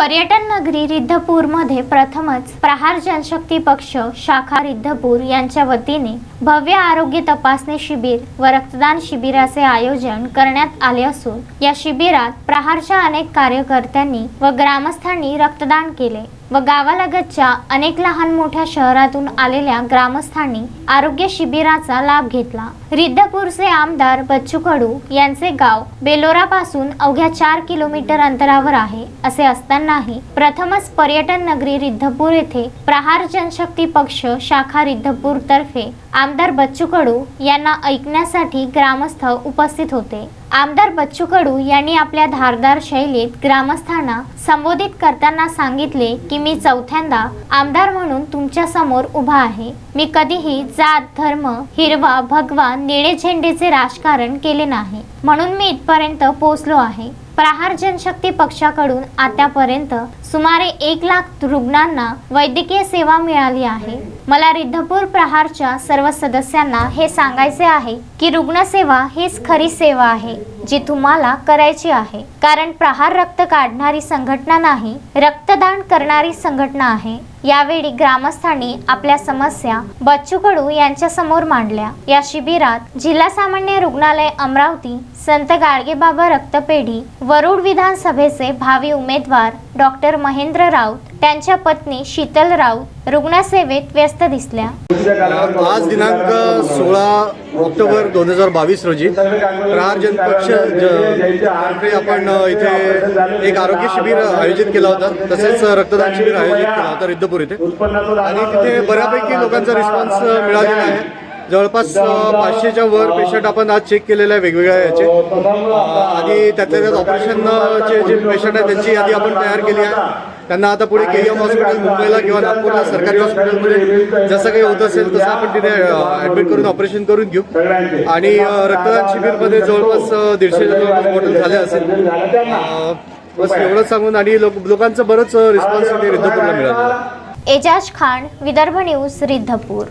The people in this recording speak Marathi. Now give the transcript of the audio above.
पर्यटन नगरी रिद्धपूरमध्ये प्रथमच प्रहार जनशक्ती पक्ष शाखा रिद्धपूर यांच्या वतीने भव्य आरोग्य तपासणी शिबिर व रक्तदान शिबिराचे आयोजन करण्यात आले असून या शिबिरात प्रहारच्या अनेक कार्यकर्त्यांनी व ग्रामस्थांनी रक्तदान केले. व गावालगतच्या अनेक लहान मोठ्या शहरातून आलेल्या ग्रामस्थांनी आरोग्य शिबिराचा लाभ घेतला. रिद्धपूरचे आमदार बच्चू कडू यांचे गाव बेलोरापासून अवघ्या चार किलोमीटर अंतरावर आहे असे असतानाही प्रथमच पर्यटन नगरी रिद्धपूर येथे प्रहार जनशक्ती पक्ष शाखा रिद्धपूर तर्फे आमदार बच्चू कडू यांना ऐकण्यासाठी ग्रामस्थ उपस्थित होते. आमदार बच्चू कडू यांनी आपल्या धारदार शैलीत ग्रामस्थांना संबोधित करताना सांगितले की मी चौथ्यांदा आमदार म्हणून तुमच्यासमोर उभा आहे. मी कधीही जात धर्म हिरवा भगवा निळे झेंडेचे राजकारण केले नाही. म्हणून मी इथपर्यंत पोहोचलो आहे. प्रहार जनशक्ती पक्षाकडून आतापर्यंत सुमारे एक लाख रुग्णांना वैद्यकीय सेवा मिळाली आहे. मला रिद्धपूर प्रहारच्या सर्व सदस्यांना हे सांगायचे आहे की रुग्णसेवा हीच खरी सेवा आहे जी तुम्हाला करायची आहे. कारण प्रहार रक्त काढणारी संघटना नाही रक्तदान करणारी संघटना आहे. यावेळी ग्रामस्थांनी आपल्या समस्या बच्चू कडू यांच्या समोर मांडल्या. या शिबिरात जिल्हा सामान्य रुग्णालय अमरावती संत गाडगेबाबा रक्तपेढी वरुड विधानसभेचे भावी उमेदवार डॉक्टर महेंद्र राऊत त्यांच्या पत्नी शीतल राऊत रुग्णसेवेत व्यस्त दिसल्या. आज दिनांक सोळा ऑक्टोबर दोन हजार बावीस रोजी प्रहार जनपक्ष तर्फे आपण इथे एक आरोग्य शिबिर आयोजित केला होता. तसेच रक्तदान शिबिर आयोजित केला होता रिद्धपूर इथे. आणि तिथे बऱ्यापैकी लोकांचा रिस्पॉन्स मिळालेला आहे. जवळपास पाचशेच्या वर पेशंट आपण आज चेक केलेले आहे वेगवेगळ्या याचे. अ, आणि त्यातल्या त्यात ऑपरेशनचे जे पेशंट आहेत त्यांची यादी आपण तयार केली आहे. त्यांना आता पुढे के एम हॉस्पिटल मुंबईला किंवा नागपूरला सरकारी हॉस्पिटलमध्ये जसं काही होत असेल तसं आपण तिथे ॲडमिट करून ऑपरेशन करून घेऊ. आणि रक्तदान शिबिरमध्ये जवळपास अ, दीडशेच्या जवळपास बॉटल झाले असेल. बस एवढंच सांगून आणि लोक लोकांचं बरंच रिस्पॉन्स रिद्धपूरला मिळालेलं आहे एजाज खान विदर्भ न्यूज रिद्धपूर.